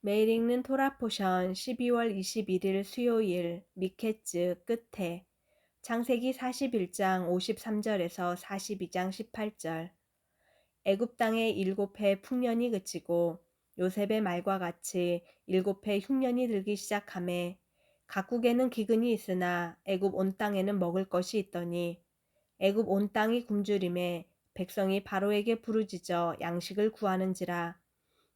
매일 읽는 토라 포션 12월 21일 수요일 미케츠 끝에 창세기 41장 53절에서 42장 18절. 애굽 땅의 일곱 해 풍년이 그치고 요셉의 말과 같이 일곱 해 흉년이 들기 시작함에 각국에는 기근이 있으나 애굽 온 땅에는 먹을 것이 있더니 애굽 온 땅이 굶주림에 백성이 바로에게 부르짖어 양식을 구하는지라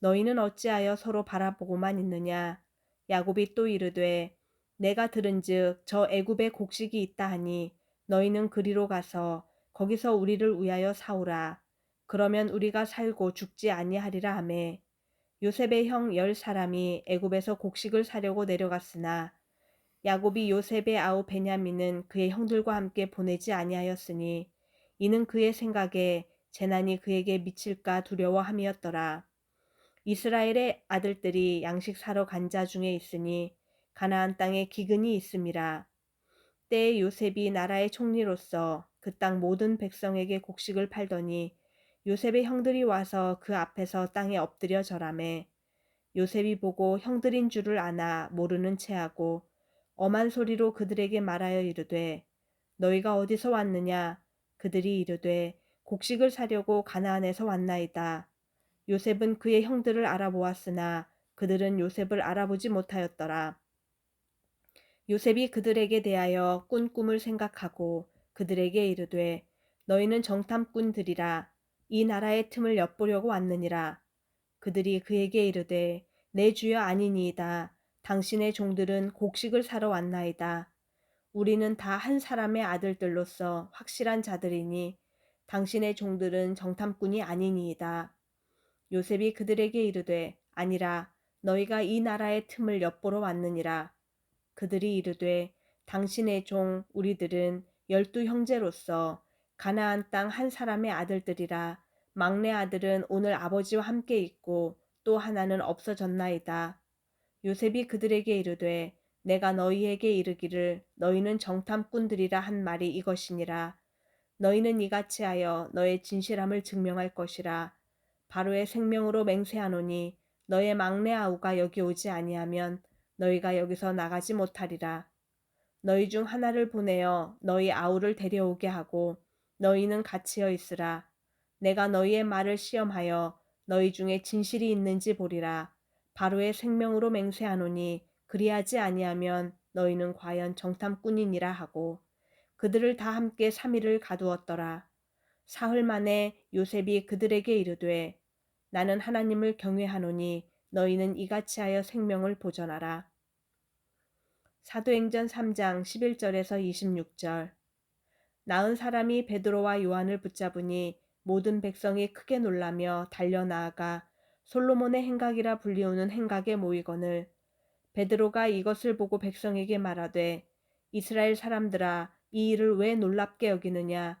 너희는 어찌하여 서로 바라보고만 있느냐? 야곱이 또 이르되 내가 들은즉 저 애굽에 곡식이 있다 하니 너희는 그리로 가서 거기서 우리를 위하여 사오라. 그러면 우리가 살고 죽지 아니하리라 하매. 요셉의 형 열 사람이 애굽에서 곡식을 사려고 내려갔으나 야곱이 요셉의 아우 베냐민은 그의 형들과 함께 보내지 아니하였으니 이는 그의 생각에 재난이 그에게 미칠까 두려워함이었더라. 이스라엘의 아들들이 양식 사러 간 자 중에 있으니 가나안 땅에 기근이 있음이라. 때에 요셉이 나라의 총리로서 그 땅 모든 백성에게 곡식을 팔더니 요셉의 형들이 와서 그 앞에서 땅에 엎드려 절하매 요셉이 보고 형들인 줄을 아나 모르는 체하고 엄한 소리로 그들에게 말하여 이르되 너희가 어디서 왔느냐 그들이 이르되 곡식을 사려고 가나안에서 왔나이다. 요셉은 그의 형들을 알아보았으나 그들은 요셉을 알아보지 못하였더라. 요셉이 그들에게 대하여 꾼 꿈을 생각하고 그들에게 이르되 너희는 정탐꾼들이라 이 나라의 틈을 엿보려고 왔느니라. 그들이 그에게 이르되 내 주여 아니니이다. 당신의 종들은 곡식을 사러 왔나이다. 우리는 다 한 사람의 아들들로서 확실한 자들이니 당신의 종들은 정탐꾼이 아니니이다. 요셉이 그들에게 이르되 아니라 너희가 이 나라의 틈을 엿보러 왔느니라. 그들이 이르되 당신의 종 우리들은 열두 형제로서 가나안 땅 한 사람의 아들들이라 막내 아들은 오늘 아버지와 함께 있고 또 하나는 없어졌나이다. 요셉이 그들에게 이르되 내가 너희에게 이르기를 너희는 정탐꾼들이라 한 말이 이것이니라. 너희는 이같이 하여 너의 진실함을 증명할 것이라. 바로의 생명으로 맹세하노니 너의 막내 아우가 여기 오지 아니하면 너희가 여기서 나가지 못하리라. 너희 중 하나를 보내어 너희 아우를 데려오게 하고 너희는 갇히어 있으라. 내가 너희의 말을 시험하여 너희 중에 진실이 있는지 보리라. 바로의 생명으로 맹세하노니 그리하지 아니하면 너희는 과연 정탐꾼이니라 하고 그들을 다 함께 3일을 가두었더라. 사흘 만에 요셉이 그들에게 이르되 나는 하나님을 경외하노니 너희는 이같이 하여 생명을 보전하라. 사도행전 3장 11절에서 26절 나은 사람이 베드로와 요한을 붙잡으니 모든 백성이 크게 놀라며 달려 나아가 솔로몬의 행각이라 불리우는 행각에 모이거늘 베드로가 이것을 보고 백성에게 말하되 이스라엘 사람들아 이 일을 왜 놀랍게 여기느냐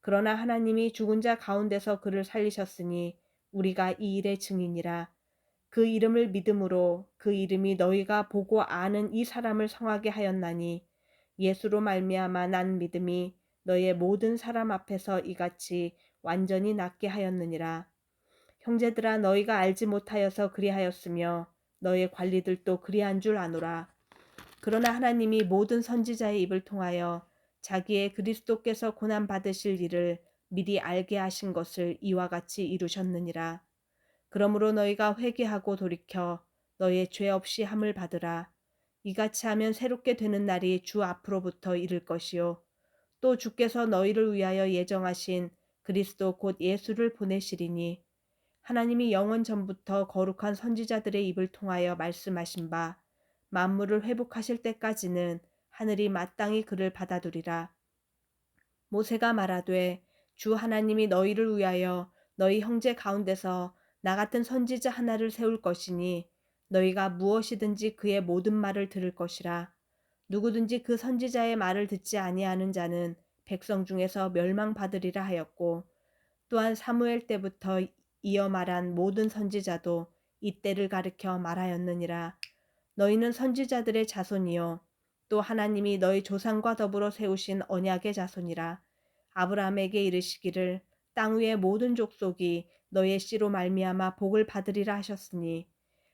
그러나 하나님이 죽은 자 가운데서 그를 살리셨으니 우리가 이 일의 증인이라. 그 이름을 믿음으로 그 이름이 너희가 보고 아는 이 사람을 성하게 하였나니 예수로 말미암아 난 믿음이 너의 모든 사람 앞에서 이같이 완전히 낫게 하였느니라. 형제들아 너희가 알지 못하여서 그리하였으며 너의 관리들도 그리한 줄 아노라. 그러나 하나님이 모든 선지자의 입을 통하여 자기의 그리스도께서 고난 받으실 일을 미리 알게 하신 것을 이와 같이 이루셨느니라. 그러므로 너희가 회개하고 돌이켜 너의 죄 없이 함을 받으라. 이같이 하면 새롭게 되는 날이 주 앞으로부터 이를 것이요. 또 주께서 너희를 위하여 예정하신 그리스도 곧 예수를 보내시리니 하나님이 영원 전부터 거룩한 선지자들의 입을 통하여 말씀하신 바 만물을 회복하실 때까지는 하늘이 마땅히 그를 받아두리라. 모세가 말하되 주 하나님이 너희를 위하여 너희 형제 가운데서 나 같은 선지자 하나를 세울 것이니 너희가 무엇이든지 그의 모든 말을 들을 것이라. 누구든지 그 선지자의 말을 듣지 아니하는 자는 백성 중에서 멸망받으리라 하였고 또한 사무엘 때부터 이어 말한 모든 선지자도 이때를 가리켜 말하였느니라. 너희는 선지자들의 자손이요 또 하나님이 너희 조상과 더불어 세우신 언약의 자손이라. 아브라함에게 이르시기를 땅 위의 모든 족속이 너의 씨로 말미암아 복을 받으리라 하셨으니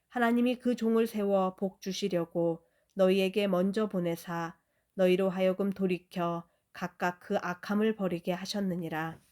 하나님이 그 종을 세워 복 주시려고 너희에게 먼저 보내사 너희로 하여금 돌이켜 각각 그 악함을 버리게 하셨느니라.